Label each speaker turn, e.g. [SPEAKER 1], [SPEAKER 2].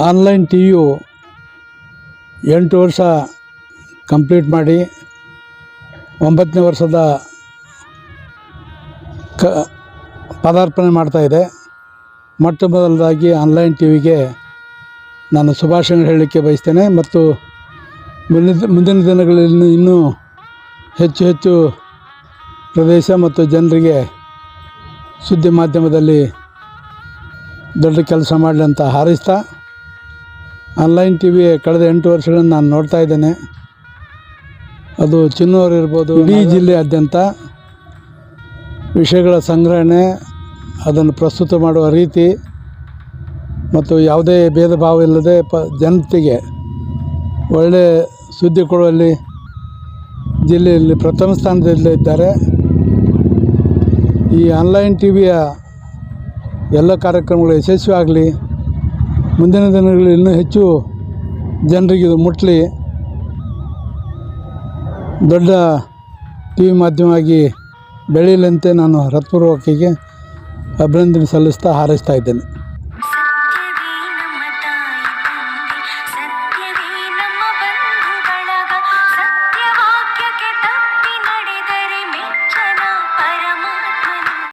[SPEAKER 1] Online T ವಿಯು ಎಂಟು ವರ್ಷ complete ಮಾಡಿ ಒಂಬತ್ತನೇ ವರ್ಷದ ಕ ಪದಾರ್ಪಣೆ ಮಾಡ್ತಾಯಿದೆ ಮೊಟ್ಟ ಮೊದಲದಾಗಿ ಆನ್ಲೈನ್ ಟಿ ವಿಗೆ ನಾನು ಶುಭಾಶಯ ಹೇಳಲಿಕ್ಕೆ ಬಯಸ್ತೇನೆ ಮತ್ತು ಮುಂದಿನ ಮುಂದಿನ ದಿನಗಳಲ್ಲಿ ಇನ್ನೂ ಹೆಚ್ಚು ಹೆಚ್ಚು ಪ್ರದೇಶ ಮತ್ತು ಜನರಿಗೆ ಸುದ್ದಿ ಮಾಧ್ಯಮದಲ್ಲಿ ದೊಡ್ಡ ಕೆಲಸ ಮಾಡಲಿ ಅಂತ ಹಾರೈಸ್ತಾ ಆನ್ಲೈನ್ ಟಿ ವಿ ಕಳೆದ ಎಂಟು ವರ್ಷಗಳಿಂದ ನಾನು ನೋಡ್ತಾ ಇದ್ದೇನೆ. ಅದು ಚಿನ್ನೂರು ಇರ್ಬೋದು ಇಡೀ ಜಿಲ್ಲೆಯಾದ್ಯಂತ ವಿಷಯಗಳ ಸಂಗ್ರಹಣೆ ಅದನ್ನು ಪ್ರಸ್ತುತ ಮಾಡುವ ರೀತಿ ಮತ್ತು ಯಾವುದೇ ಭೇದ ಭಾವ ಇಲ್ಲದೆ ಪ ಜನತೆಗೆ ಒಳ್ಳೆಯ ಸುದ್ದಿ ಕೊಡುವಲ್ಲಿ ಜಿಲ್ಲೆಯಲ್ಲಿ ಪ್ರಥಮ ಸ್ಥಾನದಲ್ಲಿದ್ದಾರೆ ಈ ಆನ್ಲೈನ್ ಟಿ ವಿಯ ಎಲ್ಲ ಕಾರ್ಯಕ್ರಮಗಳು ಯಶಸ್ವಿ ಆಗಲಿ ಮುಂದಿನ ದಿನಗಳಲ್ಲಿ ಇನ್ನೂ ಹೆಚ್ಚು ಜನರಿಗೆ ಇದು ಮುಟ್ಟಲಿ ದೊಡ್ಡ ಟಿ ವಿ ಮಾಧ್ಯಮವಾಗಿ ಬೆಳೆಯಲಂತೆ ನಾನು ಹೃತ್ಪೂರ್ವಕಿಗೆ ಅಭಿನಂದನೆ ಸಲ್ಲಿಸ್ತಾ ಹಾರೈಸ್ತಾ ಇದ್ದೇನೆ.